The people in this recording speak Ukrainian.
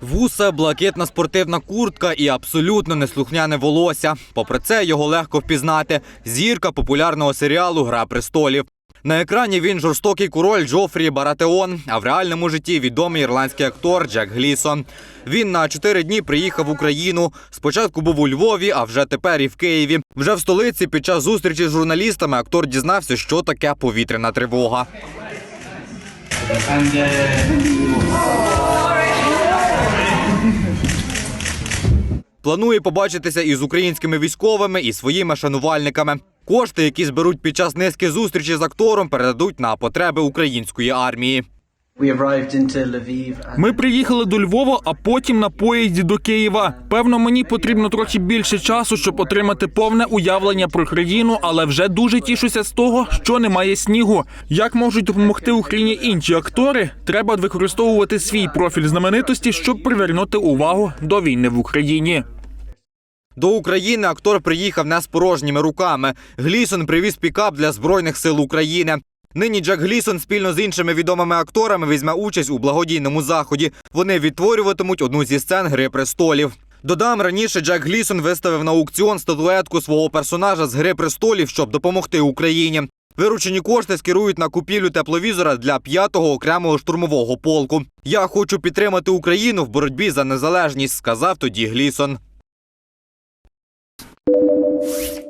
Вуса, блакитна спортивна куртка і абсолютно неслухняне волосся. Попри це, його легко впізнати. Зірка популярного серіалу Гра престолів. На екрані він жорстокий король Джофрі Баратеон, а в реальному житті відомий ірландський актор Джек Глісон. Він на чотири дні приїхав в Україну. Спочатку був у Львові, а вже тепер і в Києві. Вже в столиці під час зустрічі з журналістами актор дізнався, що таке повітряна тривога. Планує побачитися із українськими військовими і своїми шанувальниками. Кошти, які зберуть під час низки зустрічі з актором, передадуть на потреби української армії. Ми приїхали до Львова, а потім на поїзді до Києва. Певно, мені потрібно трохи більше часу, щоб отримати повне уявлення про країну, але вже дуже тішуся з того, що немає снігу. Як можуть допомогти Україні інші актори? Треба використовувати свій профіль знаменитості, щоб привернути увагу до війни в Україні. До України актор приїхав не з порожніми руками. Глісон привіз пікап для збройних сил України. Нині Джек Глісон спільно з іншими відомими акторами візьме участь у благодійному заході. Вони відтворюватимуть одну зі сцен Гри престолів. Додам раніше Джек Глісон виставив на аукціон статуетку свого персонажа з Гри престолів, щоб допомогти Україні. Виручені кошти скерують на купівлю тепловізора для п'ятого окремого штурмового полку. Я хочу підтримати Україну в боротьбі за незалежність, сказав тоді Глісон. you